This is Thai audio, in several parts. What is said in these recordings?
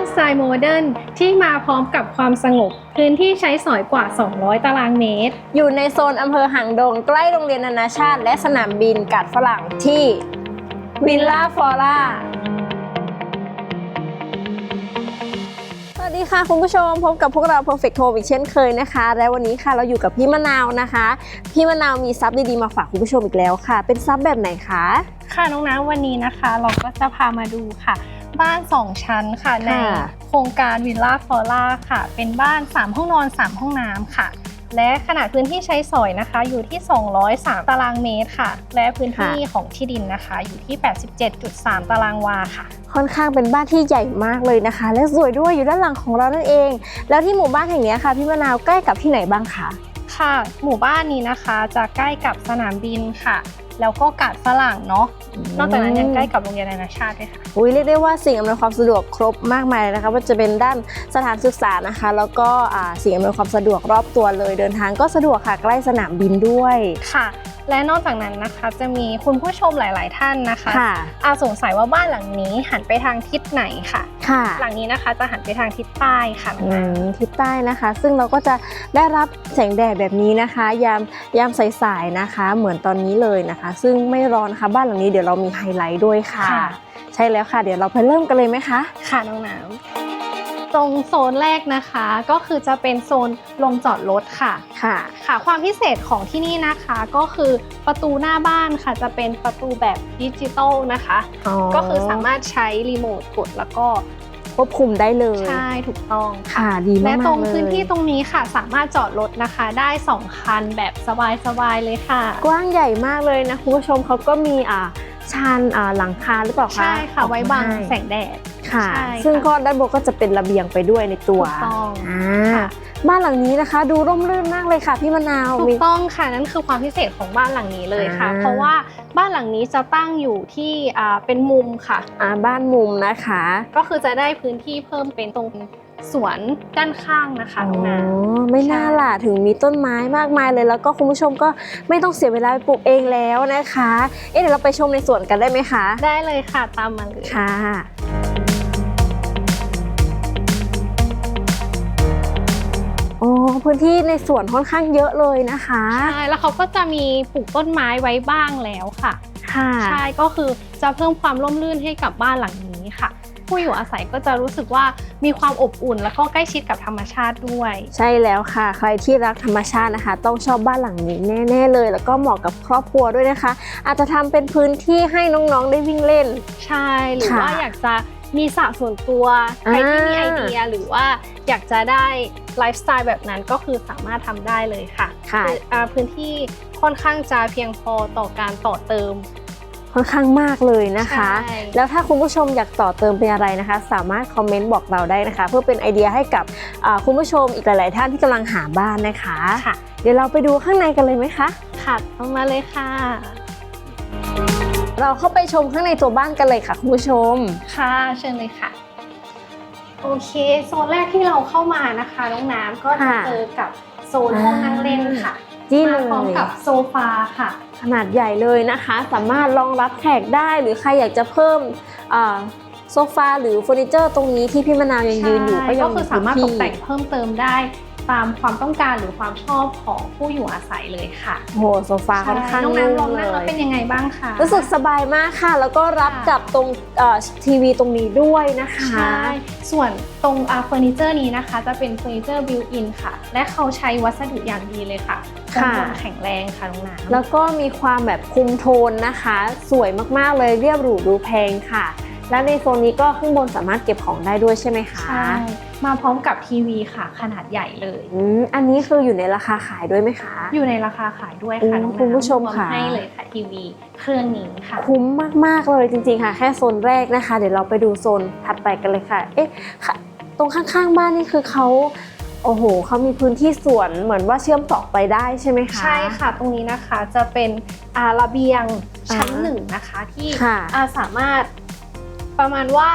านสไตล์โมเดิร์นที่มาพร้อมกับความสงบ พื้นที่ใช้สอยกว่า 200 ตารางเมตร อยู่ในโซนอำเภอหางดง ใกล้โรงเรียนนานาชาติ และสนามบินกาดฝรั่งที่วิลล่าฟอร่าสวัสดีค่ะคุณผู้ชมพบกับพวกเรา Perfect Home อีกเช่นเคยนะคะ และวันนี้ค่ะเราอยู่กับพี่มะนาวนะคะ พี่มะนาวมีซับดีๆมาฝากคุณผู้ชมอีกแล้วค่ะ เป็นซับแบบไหนคะ ค่ะน้องน้ำวันนี้นะคะ เราก็จะพามาดูค่ะ บ้าน 2 ชั้นค่ะในค่ะโครงการวิลล่าฟอร่าค่ะ เป็นบ้าน 3 ห้องนอน 3 ห้องน้ำค่ะ และขนาดพื้นที่ใช้สอยนะคะ อยู่ที่ 203 ตารางเมตรค่ะ และพื้นที่ของที่ดินนะคะ อยู่ที่ 87.3 ตารางวาค่ะ ค่อนข้างเป็นบ้านที่ใหญ่มากเลยนะคะ และสวยด้วยอยู่ด้านหลังของเรานั่นเอง แล้วที่หมู่บ้านแห่งนี้ค่ะพี่มะนาวใกล้กับที่ไหนบ้างคะค่ะ หมู่บ้านนี้นะคะจะใกล้กับสนามบินค่ะ แล้วก็กาดฝรั่งเนาะนอกจากนั้นยังใกล้กับโรงเรียนนานาชาติด้วยค่ะอุ้ยเรียกได้ว่าสิ่งอำนวยความสะดวกครบมากมายเลยนะคะว่าจะเป็นด้านสถานศึกษานะคะ แล้วก็อ่าสิ่งอำนวยความสะดวกรอบตัวเลยเดินทางก็สะดวกค่ะใกล้สนามบินด้วยค่ะ และนอกจากนั้นนะคะจะมีคุณผู้ชมหลาย ๆ ท่านนะคะค่ะอาสงสัยว่าบ้านหลังนี้หันไปทางทิศไหนค่ะ ค่ะหลังนี้นะคะจะหันไปทางทิศใต้ค่ะอืมทิศใต้นะคะ ซึ่งเราก็จะได้รับแสงแดดแบบนี้นะคะ ยามยามสายๆนะคะ เหมือนตอนนี้เลยนะคะ ซึ่งไม่ร้อนนะคะบ้านหลังนี้เดี๋ยวเรามีไฮไลท์ด้วยค่ะค่ะ ใช่แล้วค่ะ เดี๋ยวเราไปเริ่มกันเลยไหมคะ ค่ะน้องน้ำตรงโซนแรกนะคะก็คือจะเป็นโซนลงจอดรถค่ะค่ะ ค่ะ ความพิเศษของที่นี่นะคะก็คือประตูหน้าบ้านค่ะ จะเป็นประตูแบบดิจิตอลนะคะ ก็คือสามารถใช้รีโมทกดแล้วก็ ควบคุมได้เลยใช่ถูกต้องค่ะค่ะดีมากๆและตรงเลยพื้นที่ตรงนี้ค่ะ สามารถจอดรถนะคะ ได้ 2 คันแบบสบายๆเลยค่ะ กว้างใหญ่มากเลยนะคุณผู้ชมเขาก็มีอ่าชานอ่าหลังคาหรือเปล่าคะใช่ค่ะออกมาไว้บังให้แสงแดดค่ะใช่ค่ะ ซึ่งก็ด้านบนก็จะเป็นระเบียงไปด้วยในตัวถูกต้องอ่าค่ะ บ้านหลังนี้นะคะ ดูร่มรื่นมากเลยค่ะพี่มะนาวถูมีกต้องค่ะนั่นคือความพิเศษของบ้านหลังนี้เลยค่ะอ่าเพราะว่าบ้านหลังนี้จะตั้งอยู่ที่อ่าเป็นมุมค่ะอ่าบ้านมุมนะคะ ก็คือจะได้พื้นที่เพิ่มเป็นตรงสวนด้านข้างนะคะน้องน้อ๋อไม่น่าล่ะถึงมีต้นไม้มากมายเลย แล้วก็คุณผู้ชมก็ไม่ต้องเสียเวลาไปปลูกเองแล้วนะคะ เอ๊ะเดี๋ยวเราไปชมในสวนกันได้ไหมคะำได้เลยค่ะตามมาเลยค่ะ พื้นที่ในสวนค่อนข้างเยอะเลยนะคะใช่แล้วเขาก็จะมีปลูกต้นไม้ไว้บ้างแล้วค่ะค่ะใช่ก็คือจะเพิ่มความร่มรื่นให้กับบ้านหลังนี้ค่ะ ผู้อยู่อาศัยก็จะรู้สึกว่ามีความอบอุ่นแล้วก็ใกล้ชิดกับธรรมชาติด้วย ใช่แล้วค่ะ ใครที่รักธรรมชาตินะคะ ต้องชอบบ้านหลังนี้แน่ๆเลย แล้วก็เหมาะกับครอบครัวด้วยนะคะ อาจจะทำเป็นพื้นที่ให้น้องๆได้วิ่งเล่น ใช่หรือค่ะว่าอยากจะมีสระส่วนตัวใครที่มีอ่าไอเดียหรือว่าอยากจะได้ ไลฟ์สไตล์แบบนั้นก็คือสามารถทำได้เลยค่ะค่ะออ่าพื้นที่ค่อนข้างจะเพียงพอต่อการต่อเติม ค่อนข้างมากเลยนะคะ ใช่ แล้วถ้าคุณผู้ชมอยากต่อเติมเป็นอะไรนะคะ สามารถคอมเมนต์บอกเราได้นะคะ เพื่อเป็นไอเดียให้กับอ่าคุณผู้ชมอีกหลาย ๆ ท่านที่กำลังหาบ้านนะคะ ค่ะ เดี๋ยวเราไปดูข้างในกันเลยไหมคะ ค่ะลงมาเลยค่ะ เราเข้าไปชมข้างในตัวบ้านกันเลยค่ะคุณผู้ชม ค่ะ เชิญเลยค่ะ โอเคโซนแรกที่เราเข้ามานะคะน้องน้ำก็จะค่ะ เจอกับโซนห้องนั่งเล่นค่ะนี่เลมาพร้อมยกับโซฟาค่ะ ขนาดใหญ่เลยนะคะ สามารถรองรับแขกได้หรือใครอยากจะเพิ่มอ่าโซฟาหรือเฟอร์นิเจอร์ตรงนี้ที่พี่มะนาวยังยืนอยู่ก็ยังก็คือสามารถตกแต่งพื้นที่เพิ่มเติมได้ ตามความต้องการหรือความชอบของผู้อยู่อาศัยเลยค่ะโอ้โหโซฟาค่อนข้างน้องนุ่มน้ำลองนั่งเลแล้วยเป็นยังไงบ้างคะรู้สึกสบายมากค่ะ แล้วก็รับค่ะกับตรงเอ่อทีวีตรงนี้ด้วยนะคะใช่ส่วนตรงอ่าเฟอร์นิเจอร์นี้นะคะ จะเป็นเฟอร์นิเจอร์บิวอินค่ะ และเขาใช้วัสดุอย่างดีเลยค่ะคงค่ะทนแข็งแรงค่ะน้องน้ำแล้วก็มีความแบบคุมโทนนะคะ สวยมากๆเลยเรียบหรูดูแพงค่ะ และในโซนนี้ก็ข้างบนสามารถเก็บของได้ด้วยใช่ไหมคะใช่มาพร้อมกับทีวีค่ะ ขนาดใหญ่เลยอืมอันนี้คืออยู่ในราคาขายด้วยไหมคะ อยู่ในราคาขายด้วยค่ะโอ้น้องน้ำคุณผู้ชมรวค่ะให้เลยค่ะทีวีเครื่องนี้ค่ะ คุ้มมากๆเลยจริงๆค่ะ แค่โซนแรกนะคะ เดี๋ยวเราไปดูโซนถัดไปกันเลยค่ะ เอ๊ะค่ะตรงข้างๆบ้านนี่คือเขาโอ้โหเขามีพื้นที่สวนเหมือนว่าเชื่อมต่อไปได้ใช่ไหมคะ ใช่ค่ะ ตรงนี้นะคะจะเป็นอาระเบียงชั้นอ่าหนึ่งนะคะ ที่ค่ะอ่าสามารถ ประมาณว่า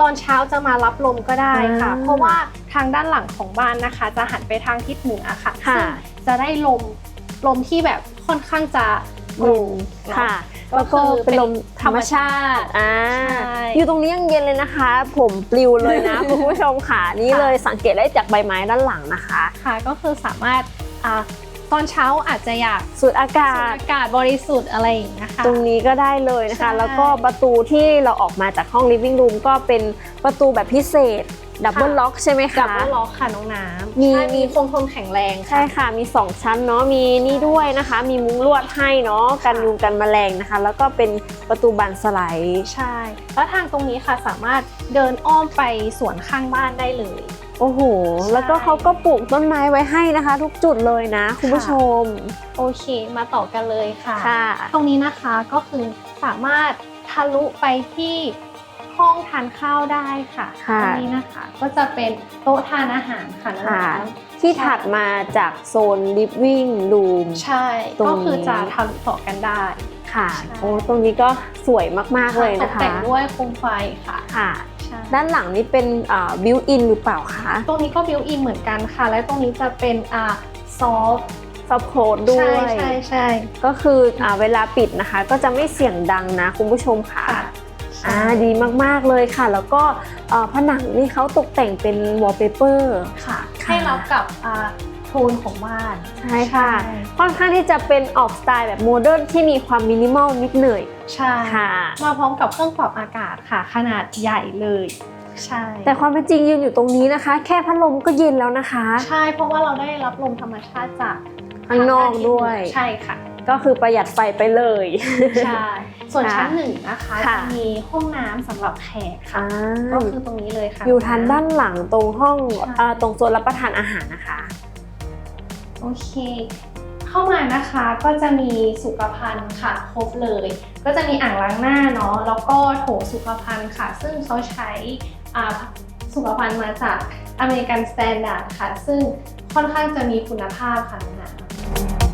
ตอนเช้าจะมารับลมก็ได้ค่ะอ่าเพราะว่าทางด้านหลังของบ้านนะคะ จะหันไปทางทิศเหนือค่ะค่ะซึ่งจะได้ลมลมที่แบบค่อนข้างจะโปร่งเนอะค่ะก็แล้วก็คือเป็นลมธรรมชาติอ่าใช่อยู่ตรงนี้ยังเย็นเลยนะคะ ผมปลิวเลยนะคุณผู้ชมค่ะนี่ค่ะเลยสังเกตได้จากใบไม้ด้านหลังนะคะ ค่ะก็คือสามารถอ่า ตอนเช้าอาจจะอยากสูดอาสูกาดศอากาศบริสุทธิ์อะไรอย่างเงี้ยค่ะ ตรงนี้ก็ได้เลยนะคะ ใช่ แล้วก็ประตูที่เราออกมาจากห้อง living room ก็เป็นประตูแบบพิเศษ ดับเบิลล็อกใช่ไหมกับคะว่าล็อกค่ะน้องน้ำมีใช่มีคงทนแข็งแรงใช่ค่ะ มี 2 ชั้นเนาะมีนี่ด้วยนะคะ มีมุ้งลวดให้เนาะกันยุงกันแมลงนะคะ แล้วก็เป็นประตูบานสไลด์ใช่ แล้วทางตรงนี้ค่ะสามารถเดินอ้อมไปสวนข้างบ้านได้เลยโอ้โหใช่แล้วก็เขาก็ปลูกต้นไม้ไว้ให้นะคะ ทุกจุดเลยนะ คุณผู้ชม โอเค มาต่อกันเลยค่ะค่ะตรงนี้นะคะก็คือสามารถทะลุไปที่ ห้องทานข้าวได้ค่ะค่ะ ตรงนี้นะคะ ก็จะเป็นโต๊ะทานอาหารค่ะน้องค่ะ น้ำที่ถัดมาจากโซน living room ใช่ ตรงนี้ ก็คือจะทะลุต่อกันได้ ค่ะ ใช่ โอ้ตรงนี้ก็สวยมาก ๆ เลยตนะกคะแต่งด้วยโคมไฟค่ะค่ะ ใช่ด้านหลังนี้เป็นบิวอินหรือเปล่าคะตรงนี้ก็บิวอินเหมือนกันค่ะ และตรงนี้จะเป็นอ่าซอฟซอฟโคดด้วใช่ย ใช่ใช่ ก็คืออ่าเวลาปิดนะคะ ก็จะไม่เสียงดังนะคุณผู้ชมค่ะ ค่ะ อ่าดีมากๆเลยค่ะ แล้วก็เอ่อผนังนี่เขาตกแต่งเป็นวอลเปเปอร์ค่ะค่ะให้รับกับอ่าโทนของบ้าน ใช่ค่ะใช่ค่อนข้างที่จะเป็นออกสไตล์แบบโมเดิร์นที่มีความมินิมอลนิดหน่อยใช่ค่ะ มาพร้อมกับเครื่องปรับอากาศค่ะ ขนาดใหญ่เลยใช่ แต่ความเป็นจริงยืนอยู่ตรงนี้นะคะ แค่พัดลมก็เย็นแล้วนะคะ ใช่เพราะว่าเราได้รับลมธรรมชาติจากข้างนอกด้วยใช่ค่ะ ก็คือประหยัดไฟไปเลย ใช่ ส่วนค่ะชั้นหนึ่งนะคะค่ะจะมีห้องน้ำสำหรับแขกค่ะอ่าก็คือตรงนี้เลยค่ะอยู่ทางด้านหลังตรงห้องใช่เอ่อตรงโซนรับประทานอาหารนะคะ โอเค เข้ามานะคะก็จะมีสุขภัณฑ์ค่ะครบเลย ก็จะมีอ่างล้างหน้าเนาะแล้วก็โถสุขภัณฑ์ค่ะ ซึ่งเขาใช้อ่าสุขภัณฑ์มาจากอเมริกันสแตนดาร์ดค่ะ ซึ่งค่อนข้างจะมีคุณภาพค่ะน้องนะ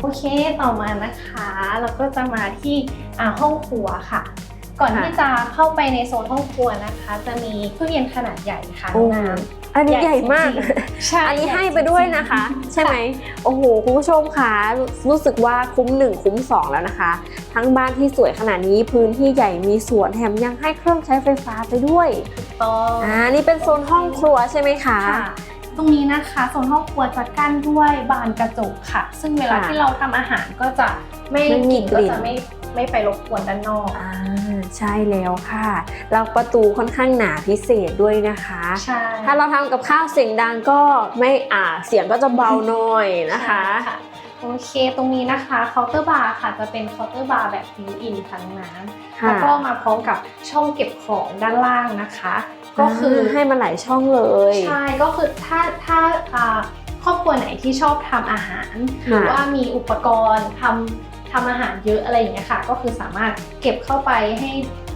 โอเคต่อมานะคะ เราก็จะมาที่อ่าห้องครัวค่ะ ก่อนค่ะที่จะเข้าไปในโซนห้องครัวนะคะ จะมีตู้เย็นขนาดใหญ่ค่ะน้องน้ำอันนี้ใหญ่มากจริงๆใช่อันนี้ให้ไปด้วยนะคะ ใช่ไหม โอ้โห คุณผู้ชมค่ะรู้รู้สึกว่าคุ้มหนึ่งคุ้มสองแล้วนะคะ ทั้งบ้านที่สวยขนาดนี้พื้นที่ใหญ่มีสวนแถมยังให้เครื่องใช้ไฟฟ้าไปด้วยต้อง อ่า นี่เป็นโซนห้องครัวใช่ไหมคะค่ะ ตรงนี้นะคะโซนห้องครัวจะกั้นด้วยบานกระจกค่ะ ซึ่งเวลาค่ะที่เราทำอาหารก็จะไม่ไม่มีกลิ่นกลิ่นก็จะไม่ไม่ไปรบกวนด้านนอกอ่าใช่แล้วค่ะแล้วประตูค่อนข้างหนาพิเศษด้วยนะคะ ใช่ถ้าเราทำกับข้าวเสียงดังก็ไม่อ่าเสียงก็จะเบาหน่อยนะคะ ใช่โอเคตรงนี้นะคะเคาน์เตอร์บาร์ค่ะจะเป็นเคาน์เตอร์บาร์แบบบิวอินทั้งน้ำค่ะแล้วก็มาพร้อมกับช่องเก็บของด้านล่างนะคะ ก็คืออให้มันหลายช่องเลย ใช่ก็คือถ้าถ้าอ่าครอบครัวไหนที่ชอบทำอาหาร หรือว่ามีอุปกรณ์ทำทำอาหารเยอะอะไรอย่างเงี้ยค่ะ ก็คือสามารถเก็บเข้าไปให้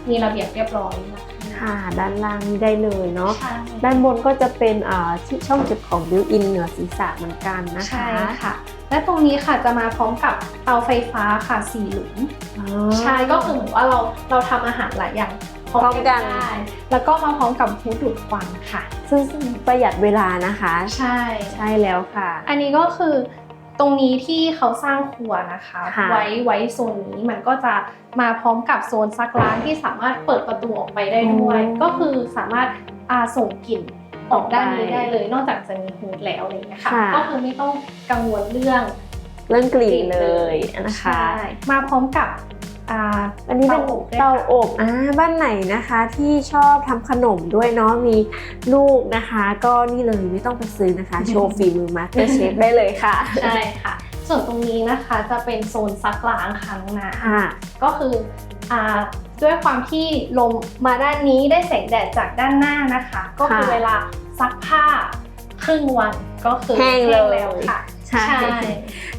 มีระเบียบเรียบร้อยนะคะค่ะด้านล่างนี่ได้เลยเนาะใช่ด้านบนก็จะเป็นอ่าที่ช่องเก็บของบิวอินเหนือศีรษะเหมือนกันนะคะใช่ค่ะ และตรงนี้ค่ะจะมาพร้อมกับเตาไฟฟ้าค่ะสี่หลุมอ๋อใช่ก็คือเหมือนว่าเราเราทำอาหารหลายอย่าง พร้อมพร้อมกักันนได้แล้วก็มาพร้อมกับฮูดดูดควันค่ะ ซึ่งประหยัดเวลานะคะ ใช่ใช่แล้วค่ะ อันนี้ก็คือตรงนี้ที่เขาสร้างครัวนะคะค่ะไว้ไว้โซนนี้มันก็จะมาพร้อมกับโซนซักล้างที่สามารถเปิดประตูออกไปได้ด้วย ก็คือสามารถอาส่งกลิ่นออกด้านนี้ได้เลย นอกจากจะมีฮูดแล้วอะไรอย่างเงี้ยค่ะค่ะก็คือไม่ต้องกังวลเรื่องเรื่องกลิ่นเลยนะคะใช่มาพร้อมกับ อ่าอันนี้เป็นเตาอบด้วยค่ะเตาอบอ่าบ้านไหนนะคะที่ชอบทำขนมด้วยเนาะมีลูกนะคะ ก็นี่เลยไม่ต้องไปซื้อนะคะ โชว์ฝีมือมาสเตอร์เชฟได้เลยค่ะใช่ค่ะ ส่วนตรงนี้นะคะจะเป็นโซนซักล้างค่ะน้องนาค่ะก็คืออ่าด้วยความที่ลมมาด้านนี้ได้แสงแดดจากด้านหน้านะคะ ก็คือค่ะเวลาซักผ้าครึ่งวันก็คือแห้งเลยแล้วค่ะ ใช่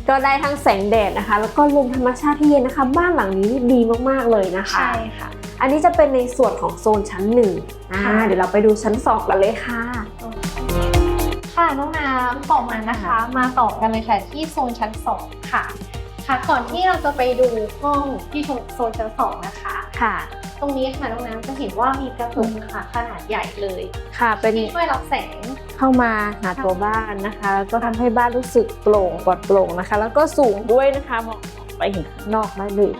ก็ได้ทั้งแสงแดดนะคะ แล้วก็ลมธรรมชาติที่เย็นนะคะ บ้านหลังนี้ดีมากๆเลยนะคะ ใช่ค่ะ อันนี้จะเป็นในส่วนของโซนชั้นหนึ่งอ่าค่ะเดี๋ยวเราไปดูชั้นสองกันเลยค่ะ ค่ะน้องน้ำต่อมานะคะ มาต่อกันเลยค่ะที่โซนชั้น2ค่ะ ค่ะก่อนที่เราจะไปดูห้องที่โซนชั้น2นะคะ ค่ะ ตรงนี้ค่ะน้องน้ำจะเห็นว่ามีกระจกค่ะขนาดใหญ่เลยค่ะ เป็นที่ช่วยรับแสงเข้ามาหาตัวบ้านนะคะ ก็ทำให้บ้านรู้สึกโปร่งปลอดโปร่งนะคะ แล้วก็สูงด้วยนะคะเหมาะไปเห็นข้างนอกได้เลย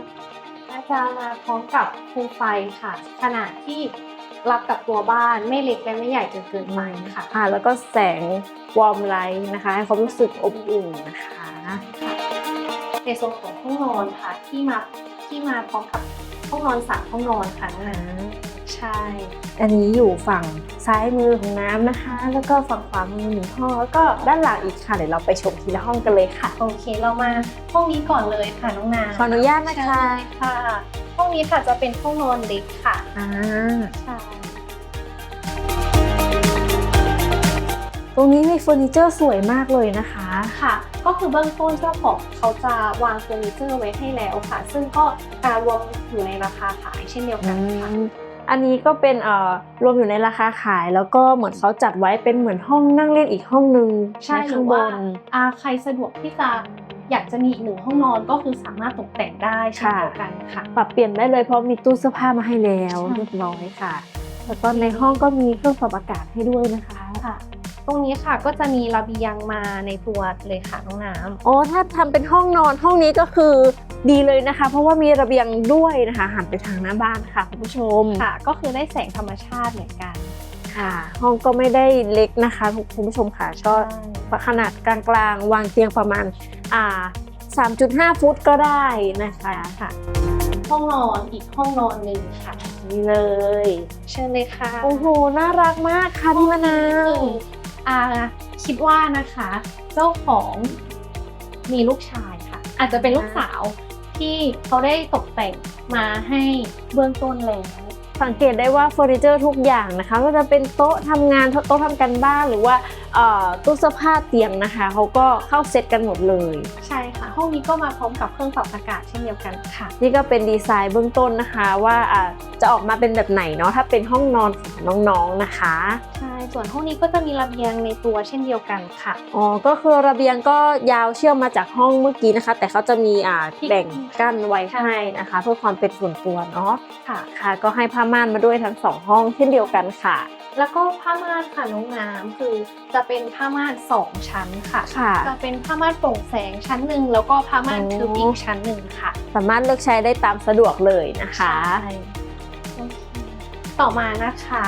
อาจารย์มาพร้อมกับโคมไฟค่ะ ขนาดที่รับกับตัวบ้านไม่เล็กและไม่ใหญ่จนเกินไปค่ะค่ะแล้วก็แสงวอร์มไลท์นะคะให้ความรู้สึกอบอุ่นนะคะใน โซนของห้องนอนค่ะ ที่มาที่มาพร้อมกับห้องนอนสามห้องนอนค่ะน้องน้ำใช่ อันนี้อยู่ฝั่งซ้ายมือของน้ำนะคะ แล้วก็ฝั่งขวามือหนึ่งห้องแล้วก็ด้านหลังอีกค่ะเดี๋ยวเราไปชมทีละห้องกันเลยค่ะ โอเคเรามาห้องนี้ก่อนเลยค่ะน้องน้ำขออนุญาตนะคะใช่ค่ะ ห้องนี้ค่ะจะเป็นห้องนอนเล็กค่ะอ่าใช่ ตรงนี้มีเฟอร์นิเจอร์สวยมากเลยนะคะ ค่ะ ก็คือเบื้องต้นเจ้าของเขาจะวางเฟอร์นิเจอร์ไว้ให้แล้วค่ะ ซึ่งก็การรวมอยู่ในราคาขายเช่นเดียวกันค่ะอันนี้ก็เป็นเอ่อรวมอยู่ในราคาขาย แล้วก็เหมือนเขาจัดไว้เป็นเหมือนห้องนั่งเล่นอีกห้องนึงใช่ข้างหรือบว่านอ่าใครสะดวกที่จะอยากจะมีอีกหนึ่งห้องนอนก็คือสามารถตกแต่งได้เช่นค่ะเดียวกันค่ะปรับเปลี่ยนได้เลยเพราะมีตู้เสื้อผ้ามาให้แล้วใช่เรียบร้อยค่ะแล้วก็ในห้องก็มีเครื่องปรับอากาศให้ด้วยนะคะค่ะ ตรงนี้ค่ะก็จะมีระเบียงมาในตัวเลยค่ะน้องน้ำอ๋อถ้าทำเป็นห้องนอนห้องนี้ก็คือดีเลยนะคะ เพราะว่ามีระเบียงด้วยนะคะหันไปทางหน้าบ้านค่ะคุณผู้ชมค่ะ ก็คือได้แสงธรรมชาติเหมือนกันค่ะ ห้องก็ไม่ได้เล็กนะคะคุณผู้ชมค่ะก็ขนาดกลางๆ วางเตียงประมาณอ่า3.5 ฟุตก็ได้นะคะค่ะ ห้องนอนอีกห้องนอนหนึ่งค่ะ นี่เลย เชิญเลยค่ะ โอ้โห น่ารักมากค่ะพี่มะนาวอ่าคิดว่านะคะ เจ้าของมีลูกชายค่ะ อาจจะเป็นลูกสาวที่เขาได้ตกแต่งมาให้เบื้องต้นแล้วสังเกตได้ว่าเฟอร์นิเจอร์ทุกอย่างนะคะ ก็จะเป็นโต๊ะทำงานโต๊ะทำการบ้านหรือว่าเอ่อตู้เสื้อผ้าเตียงนะคะเขาก็เข้าเซตกันหมดเลย ใช่ค่ะ ห้องนี้ก็มาพร้อมกับเครื่องปรับอากาศเช่นเดียวกันค่ะ นี่ก็เป็นดีไซน์เบื้องต้นนะคะว่าอ่าจะออกมาเป็นแบบไหนเนาะถ้าเป็นห้องนอนของน้องๆนะคะใช่ ส่วนห้องนี้ก็จะมีระเบียงในตัวเช่นเดียวกันค่ะ อ๋อ ก็คือระเบียงก็ยาวเชื่อมมาจากห้องเมื่อกี้นะคะ แต่เขาจะมีอ่าแบ่งกั้นไว้ให้นะคะ เพื่อความเป็นส่วนตัวเนาะ ค่ะ ค่ะ ก็ให้ผ้าม่านมาด้วยทั้งสองห้องเช่นเดียวกันค่ะ แล้วก็ผ้าม่านค่ะน้องน้ำคือจะเป็นผ้าม่านสองชั้นค่ะ ค่ะ จะเป็นผ้าม่านโปร่งแสงชั้นหนึ่งแล้วก็ผ้าม่านอ๋อทึบอีกชั้นหนึ่งค่ะ สามารถเลือกใช้ได้ตามสะดวกเลยนะคะ ใช่โอเคต่อมานะคะ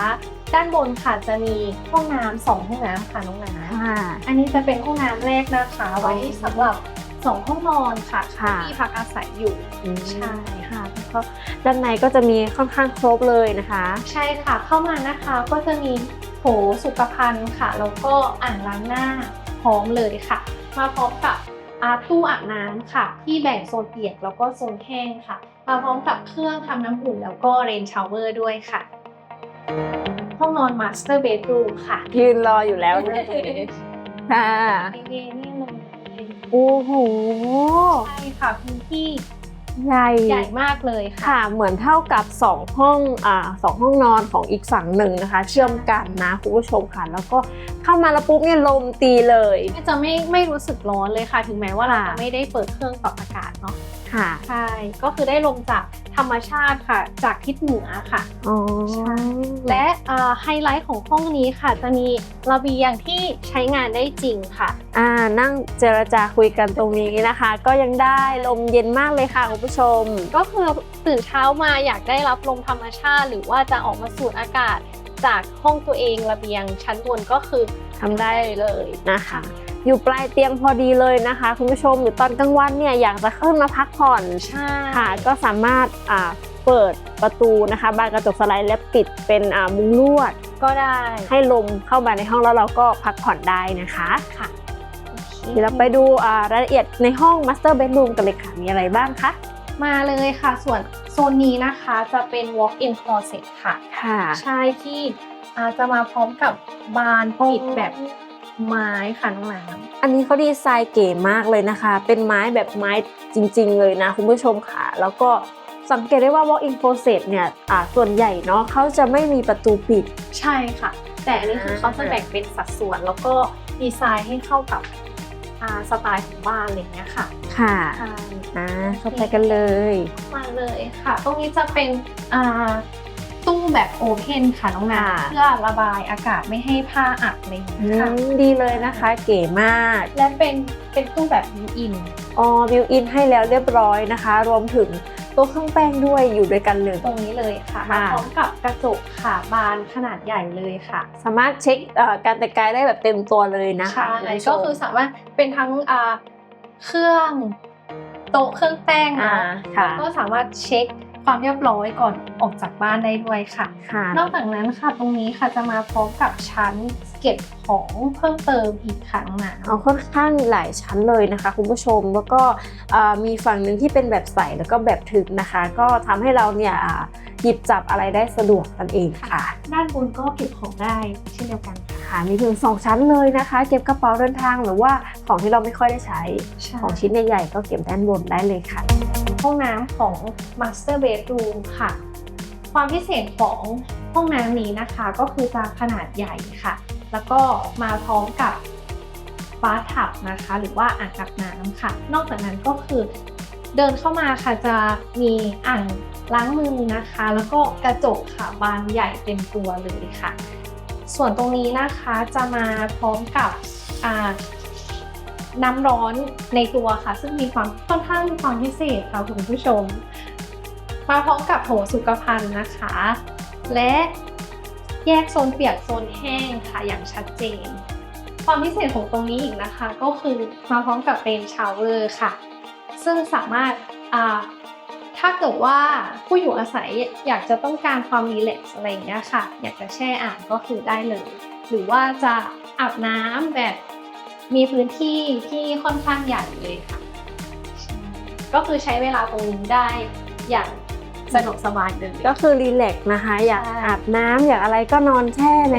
ด้านบนค่ะจะมีห้องน้ำสองห้องน้ำค่ะน้องน้ค่ะำอันนี้จะเป็นห้องน้ำแรกนะคะ ไว้สำหรับสองห้องนอนค่ะค่ะ ที่พักอาศัยอยู่ ใช่ค่ะแล้วก็ด้านในก็จะมีค่อนข้างครบเลยนะคะ ใช่ค่ะเข้ามานะคะก็จะมีโถสุขภัณฑ์ค่ะแล้วก็อ่างล้างหน้าพร้อมเลยค่ะ มาพร้อมกับอาตู้อาบน้ำค่ะ ที่แบ่งโซนเปียกแล้วก็โซนแห้งค่ะ มาพร้อมกับเครื่องทำน้ำอุ่นแล้วก็เรนชาวเวอร์ด้วยค่ะ ห้องนอนมาสเตอร์เบดรูมค่ะยืนรออยู่แล้วนะค่ะนี่นี่เลยโอ้โหใช่ค่ะพื้นที่ใหญ่ใหญ่มากเลยค่ะค่ะ เหมือนเท่ากับ2ห้องอ่าสองห้องนอนของอีกฝั่งหนึ่งนะคะ เชื่อมกันนะคุณผู้ชมค่ะ แล้วก็เข้ามาแล้วปุ๊บเนี่ยลมตีเลยจะไม่ไม่รู้สึกร้อนเลยค่ะ ถึงแม้ว่าเราค่ะจะไม่ได้เปิดเครื่องปรับอากาศเนาะค่ะใช่ก็คือได้ลมจาก ธรรมชาติค่ะ จากทิศเหนือค่ะ อ๋อใช่และอ่าไฮไลท์ของห้องนี้ค่ะ จะมีระเบียงที่ใช้งานได้จริงค่ะ อ่านั่งเจรจาคุยกันตรงนี้นะคะ ก็ยังได้ลมเย็นมากเลยค่ะคุณผู้ชม ก็คือตื่นเช้ามาอยากได้รับลมธรรมชาติ หรือว่าจะออกมาสูดอากาศจากห้องตัวเองระเบียงชั้นบนก็คือทำได้เลยนะคะ อยู่ปลายเตียงพอดีเลยนะคะ คุณผู้ชมหรือตอนกลางวันเนี่ยอยากจะขึ้นมาพักผ่อนใช่ค่ะ ก็สามารถอ่าเปิดประตูนะคะบานกระจกสไลด์และปิดเป็นอ่ามุ้งลวด ก็ได้ให้ลมเข้ามาในห้องแล้วเราก็พักผ่อนได้นะคะค่ะโอเคเดี๋ยวเราไปดูอ่ารายละเอียดในห้อง Master Bedroom กันเลยค่ะมีอะไรบ้างคะมาเลยค่ะ ส่วนโซนนี้นะคะจะเป็น walk-in closet ค่ะ ค่ะ ใช่ที่อาจะมาพร้อมกับบานปิดแบบ ไม้ค่ะน้องน้ำอันนี้เขาดีไซน์เก๋มากเลยนะคะ เป็นไม้แบบไม้จริง ๆ เลยนะคุณผู้ชมค่ะ แล้วก็สังเกตได้ว่า walk-in closet เนี่ยอ่าส่วนใหญ่เนาะเขาจะไม่มีประตูปิด ใช่ค่ะ แต่อันนี้คือเขาจะแบ่งเป็นสัดส่วน แล้วก็ดีไซน์ให้เข้ากับอ่าสไตล์ของบ้านอะไรอย่างเงี้ยค่ะ ค่ะใช่อ่าเข้าไปกันเลย มาเลยค่ะ ตรงนี้จะเป็นอ่าตู้ แบบโอเพนค่ะน้องนาค่ะ เพื่อระบายอากาศไม่ให้ผ้าอับอะไรอย่างอืเงี้ยค่ะ มดีเลยนะคะ เก๋มาก และเป็นเป็นตู้แบบวิวอินอ๋อบิวอินให้แล้วเรียบร้อยนะคะ รวมถึงโต๊ะเครื่องแป้งด้วยอยู่ด้วยกันเลย ตรงนี้เลยค่ะค่ะมาพร้อมกับกระจกค่ะบานขนาดใหญ่เลยค่ะสามารถเช็คเอ่อการแต่งกายได้แบบเต็มตัวเลยนะคะใช่ณผู้ชมก็คือสามารถเป็นทั้งอ่าเครื่องโต๊ะเครื่องแป้งอ่าเนาะค่ะแล้วก็สามารถเช็ค ความเรียบร้อยก่อนออกจากบ้านได้ด้วยค่ะ ค่ะนอกจากนั้นค่ะตรงนี้ค่ะจะมาพร้อมกับชั้นเก็บของเพิ่มเติมอีกครั้งนะเอาค่อนข้างหลายชั้นเลยนะคะ คุณผู้ชมแล้วก็เอ่อมีฝั่งหนึ่งที่เป็นแบบใสแล้วก็แบบถึกนะคะ ก็ทำให้เราเนี่ยอ่าหยิบจับอะไรได้สะดวกนั่นเองค่ะ ด้านบนก็เก็บของได้เช่นเดียวกันค่ะค่ะมีถึง2ชั้นเลยนะคะ เก็บกระเป๋าเดินทางหรือว่าของที่เราไม่ค่อยได้ใช้ของชิ้นใหญ่ๆก็เก็บด้านบนได้เลยค่ะ ห้องน้ำของ Master Bedroom ค่ะ ความพิเศษของห้องน้ำนี้นะคะก็คือจะขนาดใหญ่ค่ะ แล้วก็มาพร้อมกับบาร์ทับนะคะ หรือว่าอ่างอาบน้ำค่ะ นอกจากนั้นก็คือเดินเข้ามาค่ะจะมีอ่างล้างมือนะคะ แล้วก็กระจกค่ะบานใหญ่เต็มตัวเลยค่ะ ส่วนตรงนี้นะคะจะมาพร้อมกับอ่า น้ำร้อนในตัวค่ะ ซึ่งมีความค่อนข้างมีความพิเศษค่ะคุณผู้ชม มาพร้อมกับโถสุขภัณฑ์นะคะ และแยกโซนเปียกโซนแห้งค่ะอย่างชัดเจน ความพิเศษของตรงนี้อีกนะคะ ก็คือมาพร้อมกับเรนชาวเวอร์ค่ะ ซึ่งสามารถถ้าเกิดว่าผู้อยู่อาศัยอยากจะต้องการความรีแลกซ์อะไรอย่างเงี้ยค่ะ อยากจะแช่อ่างก็คือได้เลย หรือว่าจะอาบน้ำแบบ มีพื้นที่ที่ค่อนข้างใหญ่เลยค่ะใช่ก็คือใช้เวลาตรงนี้ได้อย่างสนุกสบายเลย ก็คือรีแลกซ์นะคะ อยากใช่อาบน้ำอยากอะไรก็นอนแช่ใน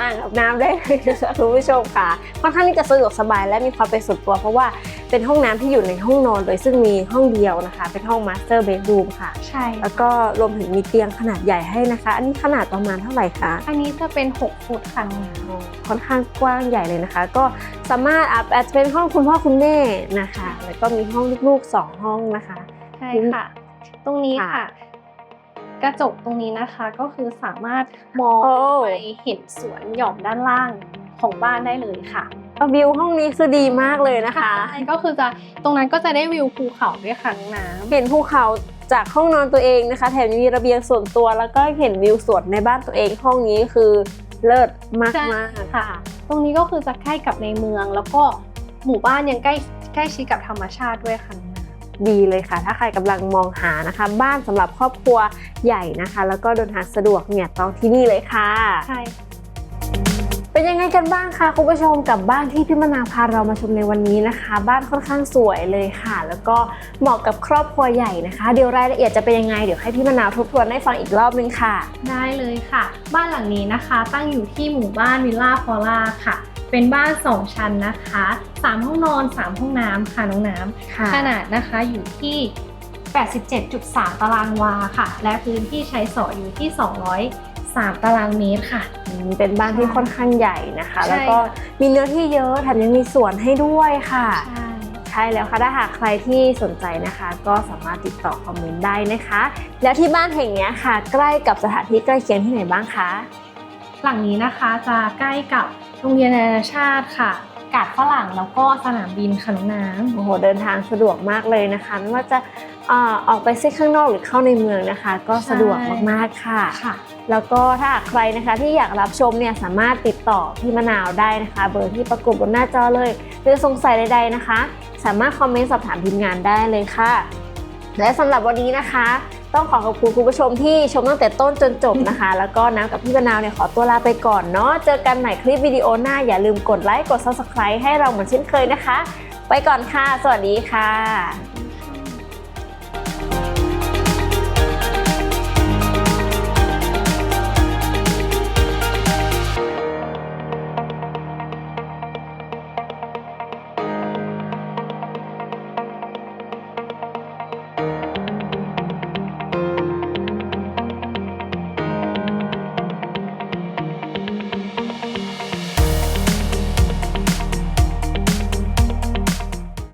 อ่างอาบน้ำได้เลยนะคะคุณผู้ชมค่ะค่อนข้างที่จะสะดวกสบายและมีความเป็นส่วนตัวเพราะว่า เป็นห้องน้ำที่อยู่ในห้องนอนเลยซึ่งมีห้องเดียวนะคะ เป็นห้องมาสเตอร์เบดรูมค่ะ ใช่ แล้วก็รวมถึงมีเตียงขนาดใหญ่ให้นะคะ อันนี้ขนาดประมาณเท่าไหร่คะอันนี้จะเป็น 6 ฟุตครั้งน้ำค่อนข้างกว้างใหญ่เลยนะคะ ก็สามารถอาบอาจจะเป็นห้องคุณพ่อคุณแม่นะคะ แล้วก็มีห้องลูกๆสองห้องนะคะ ใช่ค่ะ ตรงนี้ค่ะค่ะ กระจกตรงนี้นะคะก็คือสามารถมองโอ้ไปเห็นสวนหย่อมด้านล่างของบ้านได้เลยค่ะเอา วิวห้องนี้คือดีมากเลยนะคะใช่ก็คือจะตรงนั้นก็จะได้วิวภูเขาด้วยค่ะน้องน้ำเห็นภูเขาจากห้องนอนตัวเองนะคะ แถมยังมีระเบียงส่วนตัวแล้วก็เห็นวิวสวนในบ้านตัวเองห้องนี้คือเลิศมากใช่มากค่ะ ตรงนี้ก็คือจะใกล้กับในเมือง แล้วก็หมู่บ้านยังใกล้ใกล้ชิดกับธรรมชาติด้วยค่ะน้องน้ำดีเลยค่ะ ถ้าใครกำลังมองหานะคะ บ้านสำหรับครอบครัวใหญ่นะคะ แล้วก็เดินทางสะดวกเนี่ยต้องที่นี่เลยค่ะใช่ เป็นยังไงกันบ้างคะคุณผู้ชมกับบ้านที่พี่มะนาวพาเรามาชมในวันนี้นะคะ บ้านค่อนข้างสวยเลยค่ะ แล้วก็เหมาะกับครอบครัวใหญ่นะคะ เดี๋ยวรายละเอียดจะเป็นยังไงเดี๋ยวให้พี่มะนาวทบทวนให้ฟังอีกรอบนึงค่ะ ได้เลยค่ะ บ้านหลังนี้นะคะ ตั้งอยู่ที่หมู่บ้านวิลล่าพอล่าค่ะ เป็นบ้าน 2 ชั้นนะคะ 3 ห้องนอน 3 ห้องน้ำค่ะน้องน้ำค่ะขนาดนะคะอยู่ที่ 87.3 ตารางวาค่ะ และพื้นที่ใช้สอยอยู่ที่ 203ตารางเมตรค่ะอืมเป็นบ้านที่ค่อนข้างใหญ่นะคะใช่แล้วก็มีเนื้อที่เยอะแถมยังมีสวนให้ด้วยค่ะใช่ใช่แล้วค่ะ ถ้าหากใครที่สนใจนะคะ ก็สามารถติดต่อคอมเมนต์ได้นะคะ แล้วที่บ้านแห่งเนี้ยค่ะ ใกล้กับสถานที่ใกล้เคียงที่ไหนบ้างคะหลังนี้นะคะจะใกล้กับโรงเรียนนานาชาติค่ะกาดฝรั่งแล้วก็สนามบินค่ะน้องน้ำโอ้โหเดินทางสะดวกมากเลยนะคะไม่ว่าจะเอ่อออกไปเส้นข้างนอกหรือเข้าในเมืองนะคะ ก็สะดวกมากๆค่ะค่ะแล้วก็ถ้าหากใครนะคะที่อยากรับชมเนี่ยสามารถติดต่อพี่มะนาวได้นะคะ เบอร์ที่ปรากฏบนหน้าจอเลย หรือสงสัยใดๆนะคะ สามารถคอมเมนต์สอบถามทีมงานได้เลยค่ะ และสำหรับวันนี้นะคะ ต้องขอขอบคุณคุณผู้ชมที่ชมตั้งแต่ต้นจนจบนะคะ แล้วก็น้ำกับพี่มะนาวเนี่ยขอตัวลาไปก่อนเนาะเจอกันใหม่คลิปวิดีโอหน้าอย่าลืมกดไลค์กด subscribe ให้เราเหมือนเช่นเคยนะคะ ไปก่อนค่ะ สวัสดีค่ะ